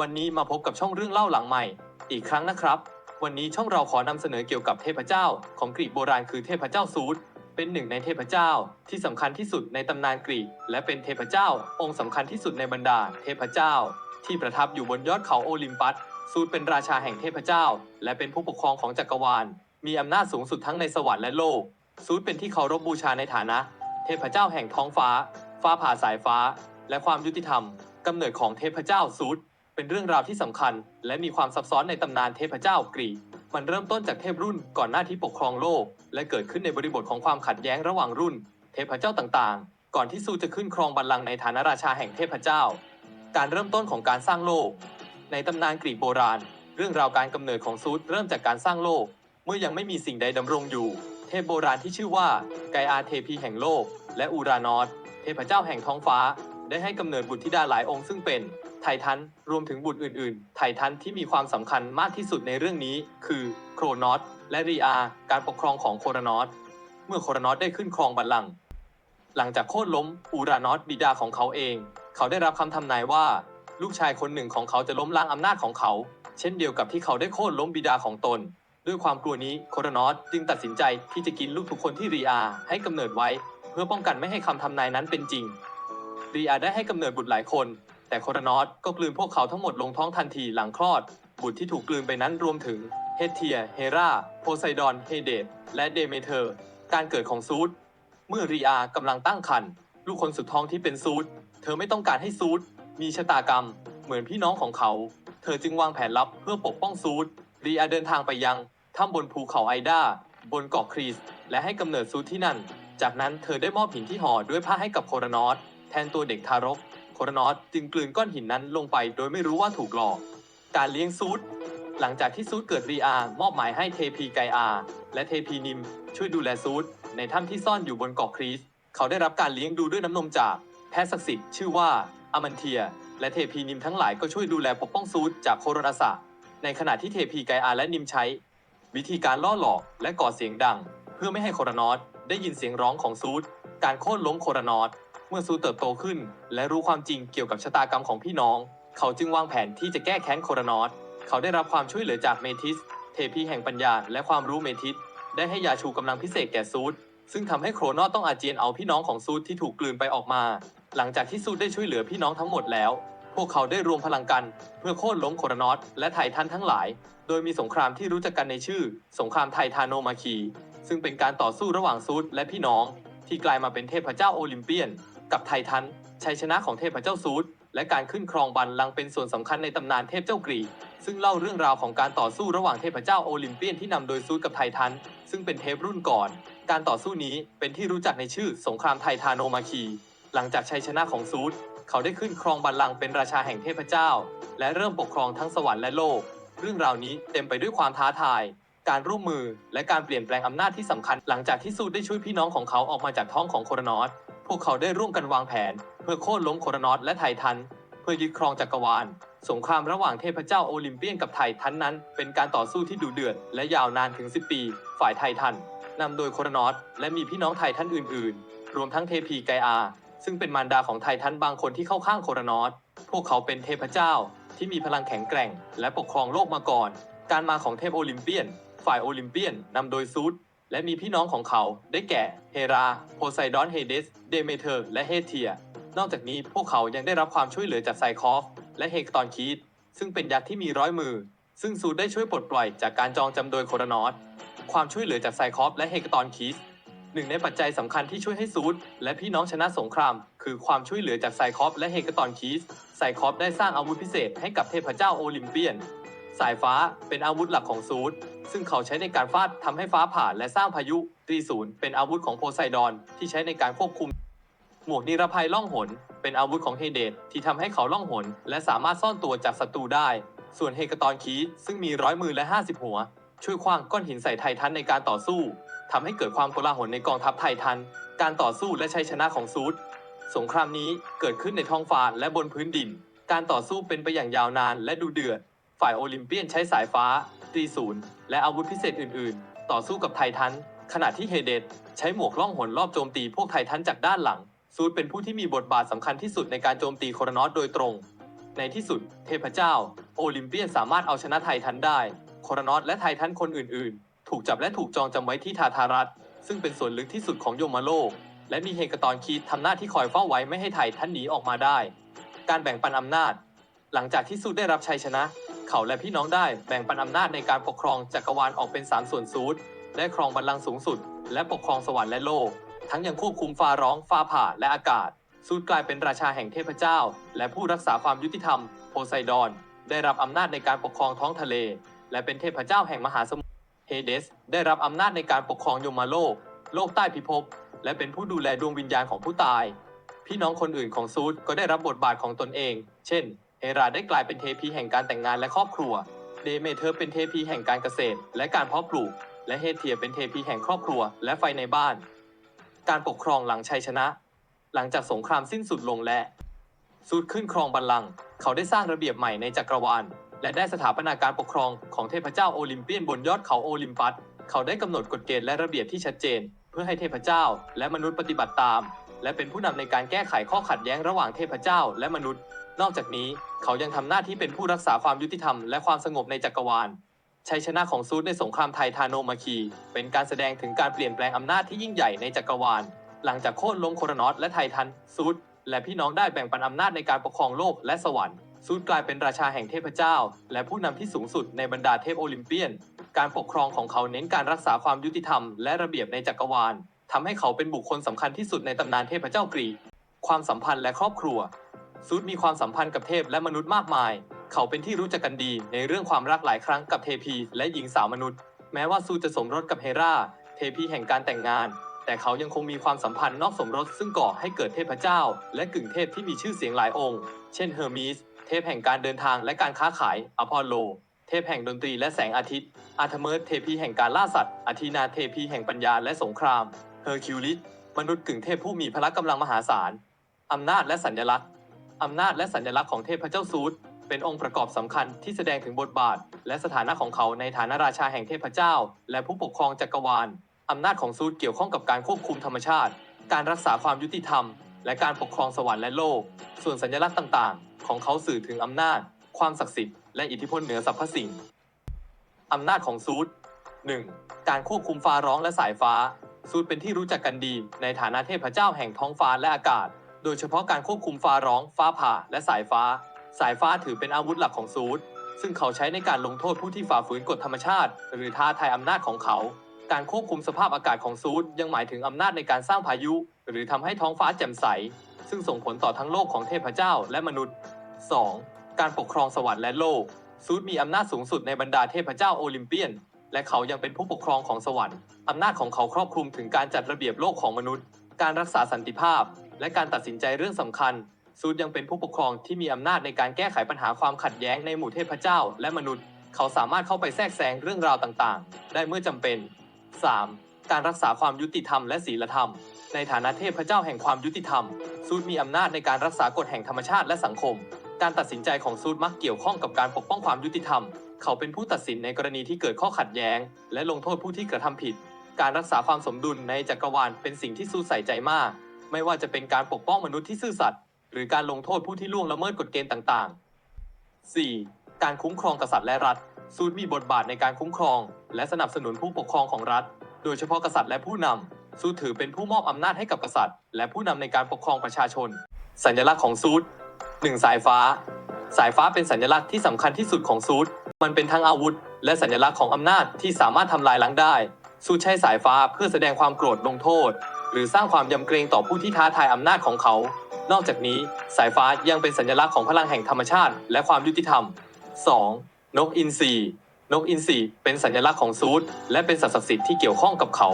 วันนี้มาพบกับช่องเรื่องเล่าหลังใหม่ อีกครั้งนะครับ วันนี้ช่องเราขอนำเสนอเกี่ยวกับเทพเจ้า ของกรีกโบราณคือเทพเจ้าซูสเป็นหนึ่งในเทพเจ้าที่สำคัญที่สุดในตำนานกรีก และเป็นเทพเจ้าองค์สำคัญที่สุดในบรรดา เทพเจ้า ที่ประทับอยู่บนยอดเขาโอลิมปัสซูสเป็นราชาแห่งเทพเจ้า และเป็นผู้ปกครองของจักรวาล มีอำนาจสูงสุดทั้งในสวรรค์และโลก ซูสเป็นที่เคารพบูชาในฐานะ เทพเจ้าแห่งท้องฟ้า ฟ้าผ่าสายฟ้า และความยุติธรรมกำเนิดของเทพเจ้าซูส เป็นเรื่องราวที่สำคัญ และมีความซับซ้อนในตำนานเทพเจ้ากรีก มันเริ่มต้นจากเทพรุ่นก่อนหน้าที่ปกครองโลก และเกิดขึ้นในบริบทของความขัดแย้งระหว่างรุ่น เทพเจ้าต่างๆ ก่อนที่ซูจะขึ้นครองบัลลังก์ในฐานะราชาแห่งเทพเจ้า การเริ่มต้นของการสร้างโลก ในตำนานกรีกโบราณ เรื่องราวการกำเนิดของซูเริ่มจากการสร้างโลก เมื่อยังไม่มีสิ่งใดดำรงอยู่ เทพโบราณที่ชื่อว่าไกอาเทพีแห่งโลก และอูรานอสเทพเจ้าแห่งท้องฟ้า ได้ให้กำเนิดบุตรธิดาหลายองค์ซึ่งเป็น ไททันรวมถึงบุตรอื่นๆ ไททันที่มีความสำคัญมากที่สุดในเรื่องนี้ คือโครนอสและรีอาการปกครองของโครนอสเมื่อโครนอสได้ขึ้นครองบัลลังก์หลังจากโค่นล้มอูรานอสบิดาของเขาเอง เขาได้รับคำทำนายว่า ลูกชายคนหนึ่งของเขาจะล้มล้างอำนาจของเขา เช่นเดียวกับที่เขาได้โค่นล้มบิดาของตน ด้วยความกลัวนี้โครนอสจึงตัดสินใจที่จะกินลูกทุกคนที่รีอาให้กำเนิดไว้ เพื่อป้องกันไม่ให้คำทำนายนั้นเป็นจริงรีอาได้ให้กำเนิดบุตรหลายคน แต่โครนอสก็กลืนพวกเขาทั้งหมดลงท้องทันทีหลังคลอด บุตรที่ถูกกลืนไปนั้นรวมถึงเฮเทีย เฮราโพไซดอน เฮเดตและเดเมเทอร์ การเกิดของซูสเมื่อรีอากำลังตั้งครรภ์ลูกคนสุดท้องที่เป็นซูสเธอไม่ต้องการให้ซูสมีชะตากรรม เหมือนพี่น้องของเขา เธอจึงวางแผนลับเพื่อปกป้องซูสรีอาเดินทางไปยังถ้ำบนภูเขาไอดาบนเกาะครีส และให้กำเนิดซูสที่นั่น จากนั้นเธอได้มอบหินที่ห่อด้วยผ้าให้กับโครนอสแทนตัวเด็กทารก รนอสจึงกลืนก้อนหินนั้นลงไปโดยไม่รู้ว่าถูกหลอก การเลี้ยงซูสหลังจากที่ซูสเกิดรีอามอบหมายให้เทพีไกอาและเทพีนิม ช่วยดูแลซูสในถ้ำที่ซ่อนอยู่บนเกาะครีส เขาได้รับการเลี้ยงดูด้วยน้ำนมจากแพทย์ศักดิ์สิทธิ์ชื่อว่าอามันเทีย และเทพีนิมทั้งหลายก็ช่วยดูแลปกป้องซูสจากโคโรนาสะในขณะที่เทพีไกอาและนิมใช้ วิธีการล่อหลอกและก่อเสียงดัง เพื่อไม่ให้โครนอสได้ยินเสียงร้องของซูสการโค่นล้มโครนอส มื่อซูเติบโตขึ้น และรู้ความจริงเกี่ยวกับชะตากรรมของพี่น้อง เขาจึงวางแผนที่จะแก้แค้นโครนอสเขาได้รับความช่วยเหลือจากเมทิส เทพีแห่งปัญญาและความรู้เมทิส ได้ให้ยาชูกำลังพิเศษแก่ซูสซึ่งทำให้โครนอสต้องอาเจียนเอาพี่น้องของซูสที่ถูกกลืนไปออกมา หลังจากที่ซูสได้ช่วยเหลือพี่น้องทั้งหมดแล้ว พวกเขาได้รวมพลังกันเพื่อโค่นล้มโครนอสและไททันทั้งหลาย โดยมีสงครามที่รู้จักกันในชื่อ สงครามไททาโนมาคี ซึ่งเป็นการต่อสู้ระหว่างซูสและพี่น้องที่กลายมาเป็นเทพเจ้าโอลิมเปียน กับไททันชัยชนะของเทพเจ้าซูสและการขึ้นครองบัลลังก์เป็นส่วนสำคัญในตำนานเทพเจ้ากรีกซึ่งเล่าเรื่องราวของการต่อสู้ระหว่างเทพเจ้าโอลิมเปียนที่นำโดยซูสกับไททัน ซึ่งเป็นเทพรุ่นก่อน การต่อสู้นี้เป็นที่รู้จักในชื่อสงครามไททาโนมาคี หลังจากชัยชนะของซูสเขาได้ขึ้นครองบัลลังก์เป็นราชาแห่งเทพเจ้า และเริ่มปกครองทั้งสวรรค์และโลก เรื่องราวนี้เต็มไปด้วยความท้าทาย การร่วมมือและการเปลี่ยนแปลงอำนาจที่สำคัญ หลังจากที่ซูสได้ช่วยพี่น้องของเขาออกมาจากท้องของโครนอส วกเขาได้ร่วมกันวางแผน เพื่อโค่นล้มโครนอสและไททัน เพื่อยึดครองจักรวาล สงครามระหว่างเทพเจ้าโอลิมเปียนกับไททันนั้น เป็นการต่อสู้ที่ดุเดือดและยาวนานถึง 10 ปี ฝ่ายไททันนำโดยโครนอสและมีพี่น้องไททันอื่น ๆ รวมทั้งเทพีไกอาซึ่งเป็นมารดาของไททันบางคนที่เข้าข้างโครนอสพวกเขาเป็นเทพเจ้าที่มีพลังแข็งแกร่ง และปกครองโลกมาก่อน การมาของเทพโอลิมเปียน ฝ่ายโอลิมเปียนนำโดยซูส และมีพี่น้องของเขาได้แก่เฮราโพไซดอนเฮเดส เดเมเทอร์ และเฮเทีย นอกจากนี้พวกเขายังได้รับความช่วยเหลือจากไซคอฟ และเฮกตอนคีดซึ่งเป็นยักษ์ที่มีร้อยมือ ซึ่งซูสได้ช่วยปลดปล่อยจากการจองจำโดยโครนอสความช่วยเหลือจากไซคอฟและเฮกตอนคีสหนึ่งในปัจจัยสำคัญที่ช่วยให้ซูสและพี่น้องชนะสงคราม คือความช่วยเหลือจากไซคอฟและเฮกตอนคีสไซคอฟได้สร้างอาวุธพิเศษให้กับเทพเจ้าโอลิมเปียน สายฟ้าเป็นอาวุธหลักของซูส ซึ่งเขาใช้ในการฟาดทำให้ฟ้าผ่าและสร้างพายุตรีศูนย์เป็นอาวุธของโพไซดอนที่ใช้ในการควบคุม หมวกนิรภัยล่องหน เป็นอาวุธของเฮเดตที่ทำให้เขาล่องหน และสามารถซ่อนตัวจากศัตรูได้ ส่วนเฮกตอนคีซึ่งมีร้อยมือและ 50 หัว ช่วยคว้างก้อนหินใส่ไททันในการต่อสู้ทำให้เกิดความโกลาหลในกองทัพไททัน การต่อสู้และชัยชนะของซูสสงครามนี้เกิดขึ้นในท้องฟ้าและบนพื้นดิน การต่อสู้เป็นไปอย่างยาวนานและดูเดือด ฝ่ายโอลิมเปียนใช้สายฟ้า ตีศูนย์ และอาวุธพิเศษอื่น ๆ ต่อสู้กับไททัน ขณะที่เฮเดตใช้หมวกล่องหนรอบโจมตีพวกไททันจากด้านหลัง ซูดเป็นผู้ที่มีบทบาทสำคัญที่สุดในการโจมตีโครนอสโดยตรง ในที่สุด เทพเจ้า โอลิมเปียนสามารถเอาชนะไททันได้ โครนอสและไททันคนอื่น ๆ ถูกจับและถูกจองจำไว้ที่ทาทารัสซึ่งเป็นส่วนลึกที่สุดของยมโลก และมีเฮกาตอนคีดทำหน้าที่คอยเฝ้าไว้ไม่ให้ไททันหนีออกมาได้ การแบ่งปันอำนาจ หลังจากที่ซูดได้รับชัยชนะ เขาและพี่น้องได้แบ่งปันอำนาจในการปกครองจักรวาลออกเป็นสามส่วนซูดได้ครองบัลลังก์สูงสุด และปกครองสวรรค์และโลก ทั้งยังควบคุมฟ้าร้องฟ้าผ่าและอากาศซูดกลายเป็นราชาแห่งเทพเจ้า และผู้รักษาความยุติธรรมโพไซดอน ได้รับอำนาจในการปกครองท้องทะเล และเป็นเทพเจ้าแห่งมหาสมุทรเฮเดส ได้รับอำนาจในการปกครองยมโลก โลกใต้พิภพ และเป็นผู้ดูแลดวงวิญญาณของผู้ตาย พี่น้องคนอื่นของซูดก็ได้รับบทบาทของตนเอง เช่น เฮราได้กลายเป็นเทพีแห่งการแต่งงานและครอบครัว เดเมเธอร์เป็นเทพีแห่งการเกษตร และการเพาะปลูก และเฮเทียเป็นเทพีแห่งครอบครัว และไฟในบ้าน การปกครองหลังชัยชนะ หลังจากสงครามสิ้นสุดลงและซูดขึ้นครองบัลลังก์เขาได้สร้างระเบียบใหม่ในจักรวาล และได้สถาปนาการปกครองของเทพเจ้าโอลิมเปียนบนยอดเขาโอลิมปัส เขาได้กำหนดกฎเกณฑ์และระเบียบที่ชัดเจน เพื่อให้เทพเจ้าและมนุษย์ปฏิบัติตาม และเป็นผู้นำในการแก้ไขข้อขัดแย้งระหว่างเทพเจ้าและมนุษย์ นอกจากนี้เขายังทำหน้าที่เป็นผู้รักษาความยุติธรรมและความสงบในจักรวาลชัยชนะของซูดในสงครามไททาโนมาคี เป็นการแสดงถึงการเปลี่ยนแปลงอำนาจที่ยิ่งใหญ่ในจักรวาล หลังจากโค่นล้มโครนอสและไททันซูดและพี่น้องได้แบ่งปันอำนาจในการปกครองโลกและสวรรค์ซูดกลายเป็นราชาแห่งเทพเจ้า และผู้นำที่สูงสุดในบรรดาเทพโอลิมเปียน การปกครองของเขาเน้นการรักษาความยุติธรรมและระเบียบในจักรวาลทำให้เขาเป็นบุคคลสำคัญที่สุดในตำนานเทพเจ้ากรีกความสัมพันธ์และครอบครัว ซูดมีความสัมพันธ์กับเทพและมนุษย์มากมาย เขาเป็นที่รู้จักกันดีในเรื่องความรักหลายครั้งกับเทพีและหญิงสาวมนุษย์ แม้ว่าซูจะสมรสกับเฮราเทพีแห่งการแต่งงาน แต่เขายังคงมีความสัมพันธ์นอกสมรสซึ่งก่อให้เกิดเทพเจ้า และกึ่งเทพที่มีชื่อเสียงหลายองค์ เช่นเฮอร์มีส เทพแห่งการเดินทางและการค้าขาย อพอลโล เทพแห่งดนตรีและแสงอาทิตย์ อาร์เมิสเทพีแห่งการล่าสัตว์ อาทีนาเทพีแห่งปัญญาและสงคราม เฮอร์คิวลิส มนุษย์กึ่งเทพผู้มีพละกำลังมหาศาล อำนาจและสัญลักษณ์ อำนาจและสัญลักษณ์ของเทพเจ้าซูดเป็นองค์ประกอบสำคัญที่แสดงถึงบทบาท และสถานะของเขาในฐานะราชาแห่งเทพเจ้า และผู้ปกครองจักรวาลอำนาจของซูดเกี่ยวข้องกับการควบคุมธรรมชาติ การรักษาความยุติธรรม และการปกครองสวรรค์และโลก ส่วนสัญลักษณ์ต่างๆ ของเขาสื่อถึงอำนาจ ความศักดิ์สิทธิ์และอิทธิพลเหนือสรรพสิ่งอำนาจของซูด 1. การควบคุมฟ้าร้องและสายฟ้า ซูดเป็นที่รู้จักกันดี ในฐานะเทพเจ้าแห่งท้องฟ้าและอากาศ โดยเฉพาะการควบคุมฟ้าร้อง ฟ้าผ่า และสายฟ้า สายฟ้าถือเป็นอาวุธหลักของซูดซึ่งเขาใช้ในการลงโทษผู้ที่ฝ่าฝืนกฎธรรมชาติ หรือท้าทายอำนาจของเขา การควบคุมสภาพอากาศของซูดยังหมายถึงอำนาจในการสร้างพายุ หรือทำให้ท้องฟ้าแจ่มใส ซึ่งส่งผลต่อทั้งโลกของเทพเจ้าและมนุษย์ 2. การปกครองสวรรค์และโลก ซูดมีอำนาจสูงสุดในบรรดาเทพเจ้าโอลิมเปียน และเขายังเป็นผู้ปกครองของสวรรค์อำนาจของเขาครอบคลุมถึงการจัดระเบียบโลกของมนุษย์ การรักษาสันติภาพ และการตัดสินใจเรื่องสำคัญ ซูดยังเป็นผู้ปกครองที่มีอำนาจในการแก้ไขปัญหาความขัดแย้งในหมู่เทพเจ้า และมนุษย์ เขาสามารถเข้าไปแทรกแซงเรื่องราวต่างๆ ได้เมื่อจำเป็น 3. การรักษาความยุติธรรมและศีลธรรม ในฐานะเทพเจ้าแห่งความยุติธรรม ซูดมีอำนาจในการรักษากฎแห่งธรรมชาติและสังคม การตัดสินใจของซูดมักเกี่ยวข้องกับการปกป้องความยุติธรรม เขาเป็นผู้ตัดสินในกรณีที่เกิดข้อขัดแย้ง และลงโทษผู้ที่กระทำผิด การรักษาความสมดุลในจักรวาลเป็นสิ่งที่ซูดใส่ใจมาก ไม่ว่าจะเป็นการปกป้องมนุษย์ที่ซื่อสัตย์หรือการลงโทษผู้ที่ล่วงละเมิดกฎเกณฑ์ต่างๆ 4. การคุ้มครองกษัตริย์และรัฐ ซูดมีบทบาทในการคุ้มครอง และสนับสนุนผู้ปกครองของรัฐ โดยเฉพาะกษัตริย์และผู้นำซูดถือเป็นผู้มอบอำนาจให้กับกษัตริย์ และผู้นำในการปกครองประชาชน สัญลักษณ์ของซูด 1. สายฟ้า สายฟ้าเป็นสัญลักษณ์ที่สำคัญที่สุดของซูด มันเป็นทั้งอาวุธ และสัญลักษณ์ของอำนาจที่สามารถทำลายล้างได้ซูดใช้สายฟ้าเพื่อแสดงความโกรธลงโทษ หรือสร้างความยำเกรงต่อผู้ที่ท้าทายอำนาจของเขา นอกจากนี้ สายฟ้ายังเป็นสัญลักษณ์ของพลังแห่งธรรมชาติ และความยุติธรรม 2. นกอินทรีนกอินทรีเป็นสัญลักษณ์ของซูดและเป็นสัตว์ศักดิ์สิทธิ์ที่เกี่ยวข้องกับเขา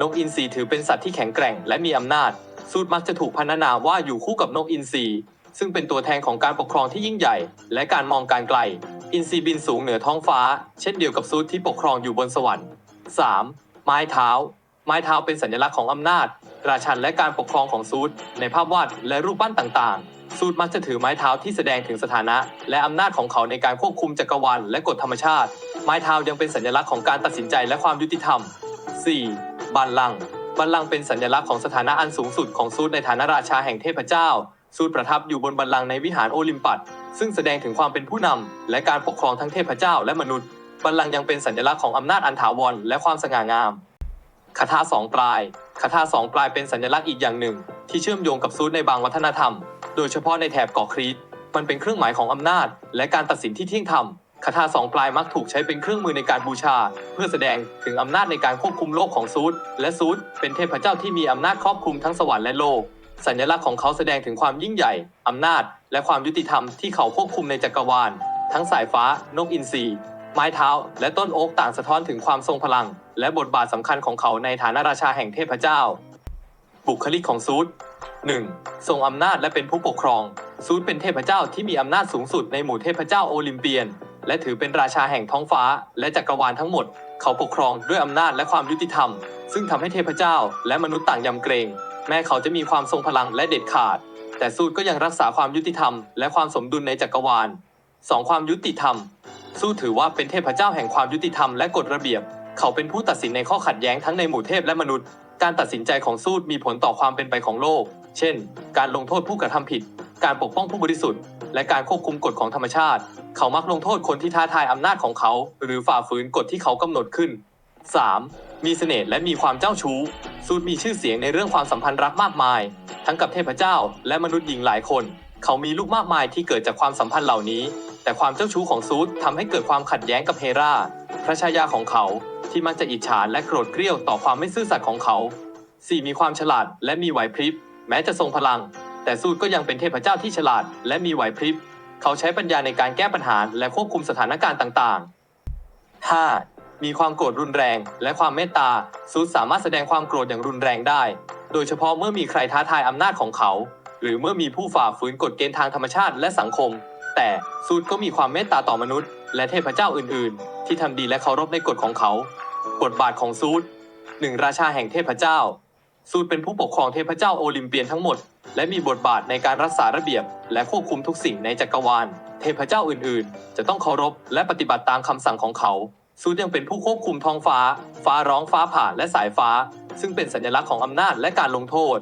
นกอินทรีถือเป็นสัตว์ที่แข็งแกร่งและมีอำนาจ ซูดมักจะถูกพรรณนาว่าอยู่คู่กับนกอินทรีซึ่งเป็นตัวแทนของการปกครองที่ยิ่งใหญ่ และการมองการไกล อินทรีบินสูงเหนือท้องฟ้า เช่นเดียวกับซูดที่ปกครองอยู่บนสวรรค์ 3. ไม้เท้า ไม้เท้าเป็นสัญลักษณ์ของอำนาจ ราชันและการปกครองของซูดในภาพวาดและรูปปั้นต่างๆ ซูดมักจะถือไม้เท้าที่แสดงถึงสถานะ และอำนาจของเขาในการควบคุมจักรวาลและกฎธรรมชาติ ไม้เท้ายังเป็นสัญลักษณ์ของการตัดสินใจและความยุติธรรม 4. บัลลังก์บัลลังก์เป็นสัญลักษณ์ของสถานะอันสูงสุดของซูดในฐานะราชาแห่งเทพเจ้า ซูดประทับอยู่บนบัลลังก์ในวิหารโอลิมปัสซึ่งแสดงถึงความเป็นผู้นำและการปกครองทั้งเทพเจ้าและมนุษย์ บัลลังก์ยังเป็นสัญลักษณ์ของอำนาจอันถาวรและความสง่างาม คาถาสองปลายคาถาสองปลายเป็นสัญลักษณ์อีกอย่างหนึ่ง ที่เชื่อมโยงกับซูดในบางวัฒนธรรม โดยเฉพาะในแถบเกาะครีตมันเป็นเครื่องหมายของอำนาจ และการตัดสินที่เที่ยงธรรมคาถาสองปลายมักถูกใช้เป็นเครื่องมือในการบูชา เพื่อแสดงถึงอำนาจในการควบคุมโลกของซูดและซูดเป็นเทพเจ้าที่มีอำนาจครอบคลุมทั้งสวรรค์และโลก สัญลักษณ์ของเขาแสดงถึงความยิ่งใหญ่อำนาจ และความยุติธรรมที่เขาควบคุมในจักรวาล ทั้งสายฟ้านกอินทรี ไม้เท้า และต้นโอ๊กต่างสะท้อนถึงความทรงพลัง และบทบาทสำคัญของเขาในฐานะราชาแห่งเทพเจ้า บุคลิกของซูด 1. ทรงอำนาจและเป็นผู้ปกครอง ซูดเป็นเทพเจ้าที่มีอำนาจสูงสุดในหมู่เทพเจ้าโอลิมเปียน และถือเป็นราชาแห่งท้องฟ้า และจักรวาลทั้งหมด เขาปกครองด้วยอำนาจและความยุติธรรม ซึ่งทำให้เทพเจ้า และมนุษย์ต่างยำเกรง แม้เขาจะมีความทรงพลังและเด็ดขาด แต่ซูดก็ยังรักษาความยุติธรรม และความสมดุลในจักรวาล 2. ความยุติธรรม ซูดถือว่าเป็นเทพเจ้าแห่งความยุติธรรมและกฎระเบียบ เขาเป็นผู้ตัดสินในข้อขัดแย้งทั้งในหมู่เทพและมนุษย์ การตัดสินใจของซูดมีผลต่อความเป็นไปของโลก เช่น การลงโทษผู้กระทำผิด การปกป้องผู้บริสุทธิ์ และการควบคุมกฎของธรรมชาติ เขามักลงโทษคนที่ท้าทายอำนาจของเขา หรือฝ่าฝืนกฎที่เขากำหนดขึ้น 3. มีเสน่ห์และมีความเจ้าชู้ซูดมีชื่อเสียงในเรื่องความสัมพันธ์รักมากมาย ทั้งกับเทพเจ้า และมนุษย์หญิงหลายคน เขามีลูกมากมายที่เกิดจากความสัมพันธ์เหล่านี้ แต่ความเจ้าชู้ของซูดทำให้เกิดความขัดแย้งกับเฮราพระชายาของเขาที่มักจะอิจฉาและโกรธเกรี้ยวต่อความไม่ซื่อสัตย์ของเขา 4. มีความฉลาดและมีไหวพริบ แม้จะทรงพลัง แต่ซูดก็ยังเป็นเทพเจ้าที่ฉลาด และมีไหวพริบ เขาใช้ปัญญาในการแก้ปัญหาและควบคุมสถานการณ์ต่างๆ 5. มีความโกรธรุนแรง และความเมตตาซูดสามารถแสดงความโกรธอย่างรุนแรงได้ โดยเฉพาะเมื่อมีใครท้าทายอำนาจของเขา หรือเมื่อมีผู้ฝ่าฝืนกฎเกณฑ์ทางธรรมชาติและสังคม แต่ซูดก็มีความเมตตาต่อมนุษย์ และเทพเจ้าอื่น ๆ ที่ทำดีและเคารพในกฎของเขา บทบาทของซูดหนึ่งราชาแห่งเทพเจ้า ซูดเป็นผู้ปกครองเทพเจ้าโอลิมเปียนทั้งหมด และมีบทบาทในการรักษาระเบียบ และควบคุมทุกสิ่งในจักรวาล เทพเจ้าอื่น ๆ จะต้องเคารพและปฏิบัติตามคำสั่งของเขาซูดยังเป็นผู้ควบคุมท้องฟ้า ฟ้าร้องฟ้าผ่าและสายฟ้า ซึ่งเป็นสัญลักษณ์ของอำนาจและการลงโทษ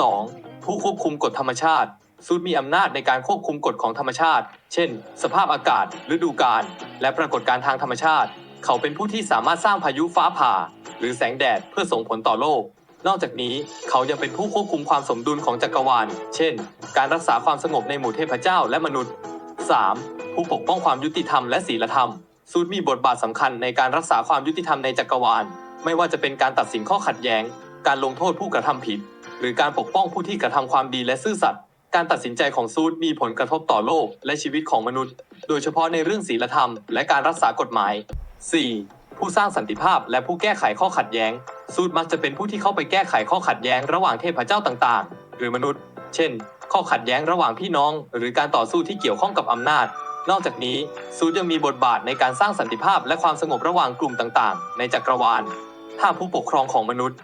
2. ผู้ควบคุมกฎธรรมชาติ ซูดมีอำนาจในการควบคุมกฎของธรรมชาติ เช่น สภาพอากาศ ฤดูกาล และปรากฏการณ์ทางธรรมชาติ เขาเป็นผู้ที่สามารถสร้างพายุฟ้าผ่า หรือแสงแดดเพื่อส่งผลต่อโลก นอกจากนี้เขายังเป็นผู้ควบคุมความสมดุลของจักรวาล เช่น การรักษาความสงบในหมู่เทพเจ้าและมนุษย์ 3. ผู้ปกป้องความยุติธรรมและศีลธรรม ซูดมีบทบาทสำคัญในการรักษาความยุติธรรมในจักรวาล ไม่ว่าจะเป็นการตัดสินข้อขัดแย้ง การลงโทษผู้กระทำผิด หรือการปกป้องผู้ที่กระทำความดีและซื่อสัตย์ การตัดสินใจของซูดมีผลกระทบต่อโลกและชีวิตของมนุษย์ โดยเฉพาะในเรื่องศีลธรรมและการรักษากฎหมาย 4. ผู้สร้างสันติภาพและผู้แก้ไขข้อขัดแย้ง ซูดมักจะเป็นผู้ที่เข้าไปแก้ไขข้อขัดแย้งระหว่างเทพเจ้าต่างๆ หรือมนุษย์ เช่น ข้อขัดแย้งระหว่างพี่น้อง หรือการต่อสู้ที่เกี่ยวข้องกับอำนาจ นอกจากนี้ ซูดยังมีบทบาทในการสร้างสันติภาพและความสงบระหว่างกลุ่มต่างๆ ในจักรวาล ถ้าผู้ปกครองของมนุษย์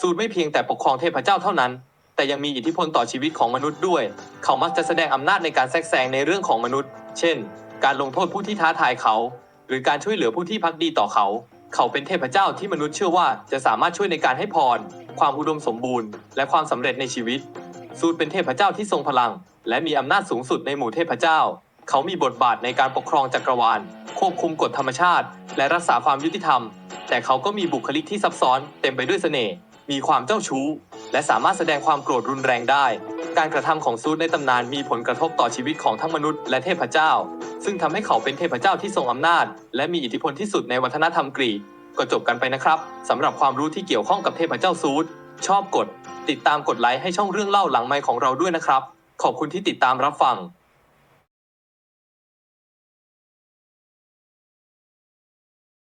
ซูดไม่เพียงแต่ปกครองเทพเจ้าเท่านั้น แต่ยังมีอิทธิพลต่อชีวิตของมนุษย์ด้วย เขามักจะแสดงอำนาจในการแทรกแซงในเรื่องของมนุษย์ เช่น การลงโทษผู้ที่ท้าทายเขา หรือการช่วยเหลือผู้ที่พักดีต่อเขา เขาเป็นเทพเจ้าที่มนุษย์เชื่อว่าจะสามารถช่วยในการให้พร ความอุดมสมบูรณ์ และความสำเร็จในชีวิต ซูดเป็นเทพเจ้าที่ทรงพลัง และมีอำนาจสูงสุดในหมู่เทพเจ้า เขามีบทบาทในการปกครองจักรวาล ควบคุมกฎธรรมชาติ และรักษาความยุติธรรม แต่เขาก็มีบุคลิกที่ซับซ้อน เต็มไปด้วยเสน่ห์ มีความเจ้าชู้ และสามารถแสดงความโกรธรุนแรงได้ การกระทำของซูดในตำนานมีผลกระทบต่อชีวิตของทั้งมนุษย์และเทพเจ้า ซึ่งทำให้เขาเป็นเทพเจ้าที่ทรงอำนาจ และมีอิทธิพลที่สุดในวัฒนธรรมกรีกก็จบกันไปนะครับสำหรับความรู้ที่เกี่ยวข้องกับเทพเจ้าซูดชอบกด ติดตามกดไลค์ให้ช่องเรื่องเล่าหลังไมค์ของเราด้วยนะครับ ขอบคุณที่ติดตามรับฟัง